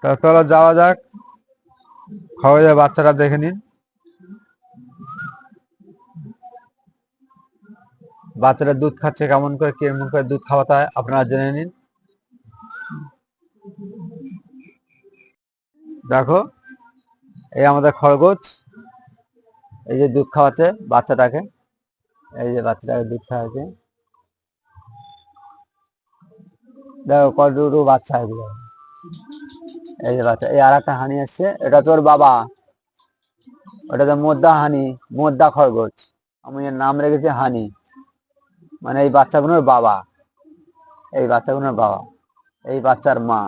তা চলো যাওয়া যাক। খবরে বাচ্চাটা দেখে নিন। বাচ্চাটা দুধ খাচ্ছে কেমন করে কেমন করে দুধ খাওয়াতে হয় আপনারা জেনে নিন। দেখো, এই আমাদের খরগোশ। এই যে দুধ খাওয়াচ্ছে বাচ্চাটাকে। এই যে বাচ্চাটাকে দুধ খাওয়াচ্ছে। দেখো কত বাচ্চা এগুলো। এই যে বাচ্চা, এই আর একটা হানি আসছে, এটা তোর বাবা। ওটা তো মোদ্দা হানি, মোদ্দা খরগোশ। আমি এর নাম রেখেছি হানি। মানে এই বাচ্চাগুলোর বাবা। এই বাচ্চাগুলোর বাবা। এই বাচ্চার মা।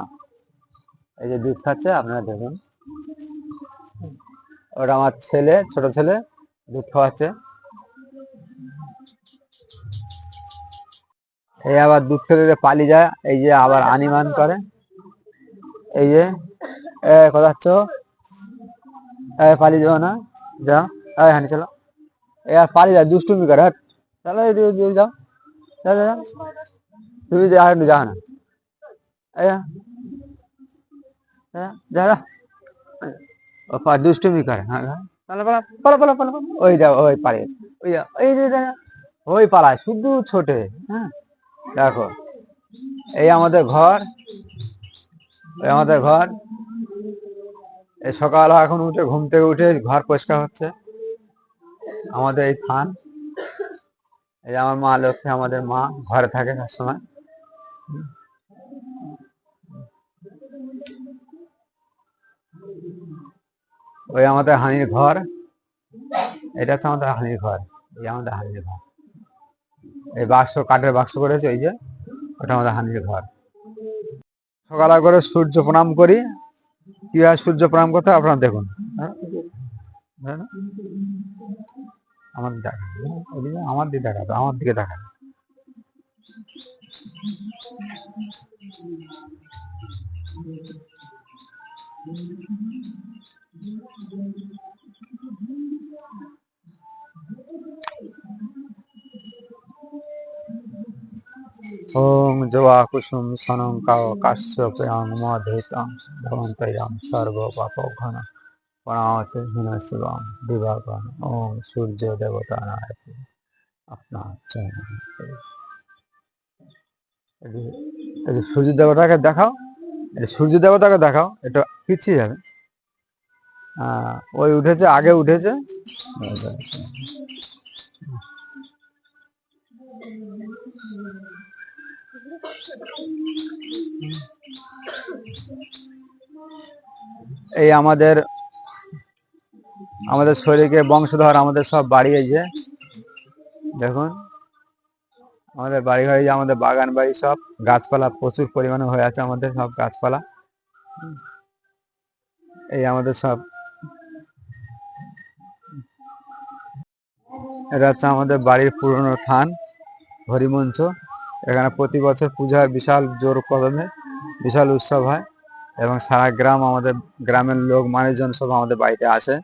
এই যে দুধ খাচ্ছে, আপনারা দেখুন। ওটা আমার ছেলে, ছোট ছেলে, দুধ খাওয়াচ্ছে। এই আবার দুধ খেতে পালিয়ে যায়, এই যে আবার আনিমান করে। এই যে কোথা যাচ্ছ এ পালিয়ে যাও না যাও এই হানি চলো এ আর পালিয়ে যায় দুষ্টুমি করে হাট চলো যাও যাও যাও, যাও। তুমি যা একটু যাও না যা। যা, দুষ্টুমি করে হ্যাঁ হ্যাঁ। ওই যাও ওই পালিয়ে ওই যাও, এই যে। ওই পালায় শুধু ছোটে হ্যাঁ দেখো এই আমাদের ঘর আমাদের ঘর। এই সকাল এখন উঠে, ঘুম থেকে উঠে ঘর পরিষ্কার হচ্ছে। আমাদের এই থান। এই আমার মা লক্ষ্মী, আমাদের মা ঘরে থাকে সবসময়। ওই আমাদের হানির ঘর। এটা হচ্ছে আমাদের হানির ঘর। এই আমাদের হানির ঘর। এই বাক্স, কাঠের বাক্স করেছে, ওই যে, ওটা আমাদের হানির ঘর। সকালে করে সূর্য প্রণাম করি। কীভাবে সূর্য প্রণাম করতে আপনারা দেখুন। আমার হ্যাঁ? আমার দিকে দেখাবে, আমার দিকে দেখাবে Thank দিকে ওম জবা কুসুম সনং কাও কাশ্যপ্যাং মধেতাং ভবন্তৈরাম সর্ব পাপঘন প্রণামতে হীন শিবম দিবাকরণ ওম সূর্য দেবতা নায়ক আপনার সূর্য দেবতাকে দেখাও সূর্য দেবতাকে দেখাও এটা পিছিয়ে যাবে ওই উঠেছে আগে উঠেছে এই আমাদের আমাদের শরীরকে বংশধর আমাদের সব বাড়ি এই যে দেখুন, আমাদের বাড়ি ঘরে যে আমাদের বাগান বাড়ি সব, গাছপালা প্রচুর পরিমাণে হয়ে আছে আমাদের সব গাছপালা। এই আমাদের সব। এটা হচ্ছে আমাদের বাড়ির পুরনো থান, হরিমঞ্চ। এখানে প্রতি বছর পূজা হয়, বিশাল জোর কদমে, বিশাল উৎসব হয় এবং সারা গ্রাম আমাদের, গ্রামের লোক, মানুষজন সব আমাদের বাড়িতে আসে।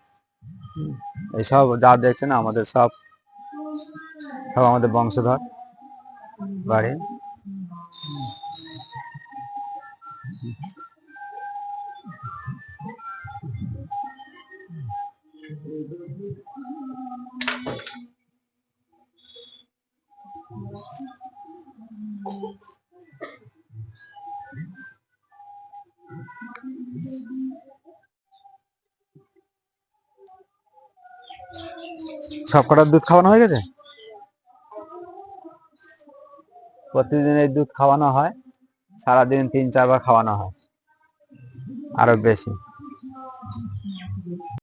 এইসব যা দেখছেন আমাদের সব সব আমাদের বংশধর বাড়ি। সব কটার দুধ খাওয়ানো হয়ে গেছে? প্রতিদিন এই দুধ খাওয়ানো হয়, সারাদিন তিন চারবার খাওয়ানো হয় আরও বেশি।